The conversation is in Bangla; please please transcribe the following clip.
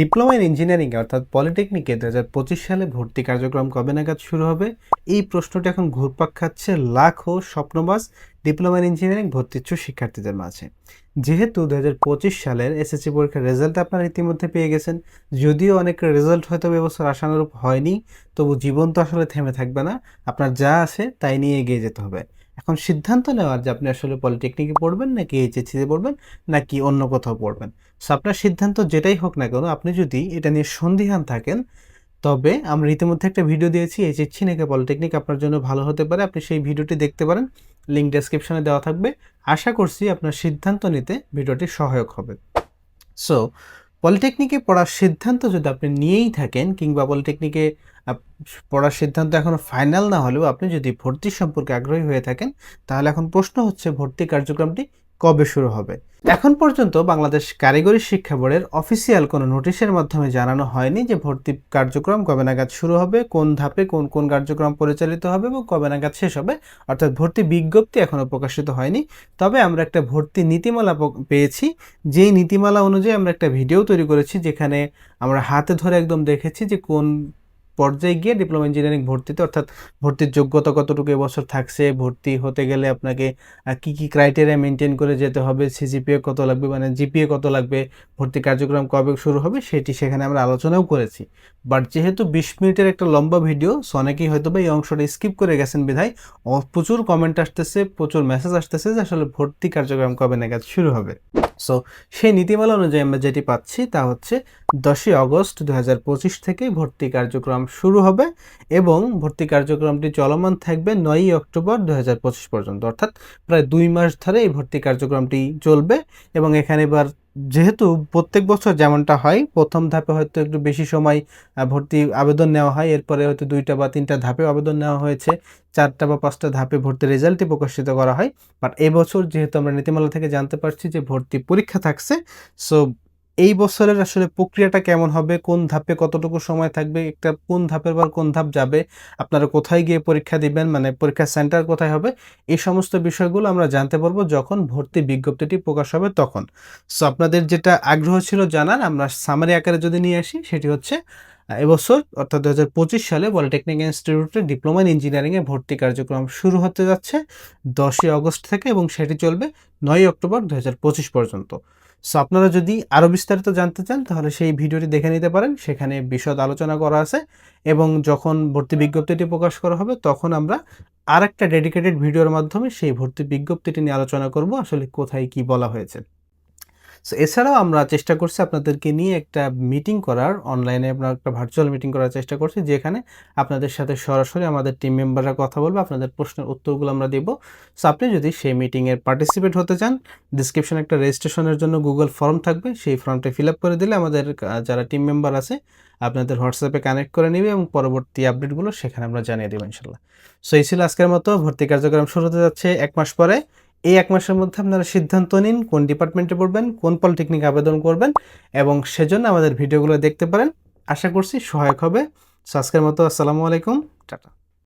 ডিপ্লোমা ইন ইঞ্জিনিয়ারিং অর্থাৎ পলিটেকনিকে দু হাজার পঁচিশ সালে ভর্তি কার্যক্রম কবে নাগাদ শুরু হবে? এই প্রশ্নটি এখন ঘুরপাক খাচ্ছে লাখো স্বপ্নবাস ডিপ্লোমা ইন ইঞ্জিনিয়ারিং ভর্তি ইচ্ছুক শিক্ষার্থীদের মাঝে। যেহেতু দু হাজার পঁচিশ সালের এসএসসি পরীক্ষার রেজাল্ট আপনারা ইতিমধ্যে পেয়ে গেছেন, যদিও অনেক রেজাল্ট হয়তো এবছর আশানুরূপ হয়নি, তবু জীবন তো আসলে থেমে থাকবে না। আপনার যা আছে তাই নিয়ে এগিয়ে যেতে হবে। এখন সিদ্ধান্ত নেওয়ার যে আপনি আসলে পলিটেকনিকে পড়বেন নাকি এইচএসসিতে পড়বেন নাকি অন্য কোথাও পড়বেন? সো আপনার সিদ্ধান্ত যেটাই হোক না কেন, আপনি যদি এটা নিয়ে সন্দিহান থাকেন, তবে আমরা ইতিমধ্যে একটা ভিডিও দিয়েছি এইচএসসি নাকি পলিটেকনিক আপনার জন্য ভালো হতে পারে। আপনি সেই ভিডিওটি দেখতে পারেন লিঙ্ক ডেসক্রিপশনে দেওয়া থাকবে। আশা করছি আপনার সিদ্ধান্ত নিতে ভিডিওটি সহায়ক হবে। সো পলিটেকনিকে পড়ার সিদ্ধান্ত যদি আপনি নিয়েই থাকেন কিংবা পলিটেকনিকে পড়ার সিদ্ধান্ত এখনও ফাইনাল না হলেও আপনি যদি ভর্তি সম্পর্কে আগ্রহী হয়ে থাকেন, তাহলে এখন প্রশ্ন হচ্ছে ভর্তি কার্যক্রমটি কবে শুরু হবে? এখন পর্যন্ত বাংলাদেশ কারিগরি শিক্ষা বোর্ডের অফিসিয়াল কোনো নোটিশের মাধ্যমে জানানো হয়নি যে ভর্তি কার্যক্রম কবে নাগাদ শুরু হবে, কোন ধাপে কোন কোন কার্যক্রম পরিচালিত হবে এবং কবে নাগাদ শেষ হবে। অর্থাৎ ভর্তি বিজ্ঞপ্তি এখনও প্রকাশিত হয়নি। তবে আমরা একটা ভর্তি নীতিমালা পেয়েছি। যেই নীতিমালা অনুযায়ী আমরা একটা ভিডিও তৈরি করেছি যেখানে আমরা হাতে ধরে একদম দেখেছি যে কোন পর্যায়ে গিয়ে ডিপ্লোমা ইঞ্জিনিয়ারিং ভর্তিতে, অর্থাৎ ভর্তির যোগ্যতা কতটুকু এবছর থাকছে, ভর্তি হতে গেলে আপনাকে কি কি ক্রাইটেরিয়া মেনটেন করে যেতে হবে সিজিপিএ কত লাগবে মানে জিপিএ কত লাগবে, ভর্তি কার্যক্রম কবে শুরু হবে, সেটি সেখানে আমরা আলোচনাও করেছি। বাট যেহেতু বিশ মিনিটের একটা লম্বা ভিডিও অনেকেই হয়তো বা এই অংশটা স্কিপ করে গেছেন বিধায় প্রচুর কমেন্ট আসতেছে, প্রচুর মেসেজ আসতেছে যে আসলে ভর্তি কার্যক্রম কবে নাগাদ শুরু হবে। সো সেই নীতিমালা অনুযায়ী আমরা যেটি পাচ্ছি তা হচ্ছে দশই আগস্ট দু হাজার পঁচিশ থেকে ভর্তি কার্যক্রম শুরু হবে এবং ভর্তি কার্যক্রমটি চলমান থাকবে নয়ই অক্টোবর দু হাজার পঁচিশ পর্যন্ত। অর্থাৎ প্রায় দুই মাস ধরে এই ভর্তি কার্যক্রমটি চলবে এবং এখানে এবার যেহেতু প্রত্যেক বছর যেমনটা হয়, প্রথম ধাপে হয়তো একটু বেশি সময় ভর্তি আবেদন নেওয়া হয়, এরপরে হয়তো দুইটা বা তিনটা ধাপে আবেদন নেওয়া হয়েছে, চারটা বা পাঁচটা ধাপে ভর্তি রেজাল্টই প্রকাশিত করা হয়। বাট এবছর যেহেতু আমরা নীতিমালা থেকে জানতে পারছি যে ভর্তি পরীক্ষা থাকছে সো এই বছরের আসলে প্রক্রিয়াটা কেমন হবে? কোন ধাপে কতটুকু সময় থাকবে? একটা কোন ধাপের পর কোন ধাপ যাবে? আপনারা কোথায় গিয়ে পরীক্ষা দিবেন? মানে পরীক্ষা সেন্টার কোথায় হবে? এই সমস্ত বিষয়গুলো আমরা জানতে পারব যখন ভর্তি বিজ্ঞপ্তিটি প্রকাশ হবে তখন। সো আপনাদের যেটা আগ্রহ ছিল জানার, আমরা সামারি আকারে যদি নিয়ে আসি, সেটি হচ্ছে এবছর, অর্থাৎ দু হাজার পঁচিশ সালে পলিটেকনিক ইনস্টিটিউটে ডিপ্লোমা ইন ইঞ্জিনিয়ারিংয়ে ভর্তি কার্যক্রম শুরু হতে যাচ্ছে দশই আগস্ট থেকে এবং সেটি চলবে নয় অক্টোবর দু হাজার পঁচিশ পর্যন্ত। সো আপনারা যদি আরও বিস্তারিত জানতে চান, তাহলে সেই ভিডিওটি দেখে নিতে পারেন। সেখানে বিশদ আলোচনা করা আছে এবং যখন ভর্তি বিজ্ঞপ্তিটি প্রকাশ করা হবে, তখন আমরা আর একটা ডেডিকেটেড ভিডিওর মাধ্যমে সেই ভর্তি বিজ্ঞপ্তিটি নিয়ে আলোচনা করব। আসলে কোথায় কি বলা হয়েছে। সো এছাড়াও আমরা চেষ্টা করছি আপনাদেরকে নিয়ে একটা মিটিং করার। অনলাইনে আমরা একটা ভার্চুয়াল মিটিং করার চেষ্টা করছি, যেখানে আপনাদের সাথে সরাসরি আমাদের টিম মেম্বাররা কথা বলবে, আপনাদের প্রশ্নের উত্তরগুলো আমরা দেব। সো আপনি যদি সেই মিটিংয়ে পার্টিসিপেট হতে চান ডিসক্রিপশনে একটা রেজিস্ট্রেশনের জন্য গুগল ফর্ম থাকবে, সেই ফর্মটা ফিল আপ করে দিলে আমাদের যারা টিম মেম্বার আছে, আপনাদের হোয়াটসঅ্যাপে কানেক্ট করে নেবে এবং পরবর্তী আপডেটগুলো সেখানে আমরা জানিয়ে দেবো ইনশাল্লাহ। সো এই ছিল আজকের মতো, ভর্তি কার্যক্রম শুরু হতে যাচ্ছে এক মাস পরে। এই এক মাসের মধ্যে আপনারা সিদ্ধান্ত নিন কোন ডিপার্টমেন্টে পড়বেন, কোন পলিটেকনিক আবেদন করবেন এবং সেজন্য আমাদের ভিডিওগুলো দেখতে পারেন। আশা করছি সহায়ক হবে। সো আজকের মতো আসসালামু আলাইকুম। টাটা।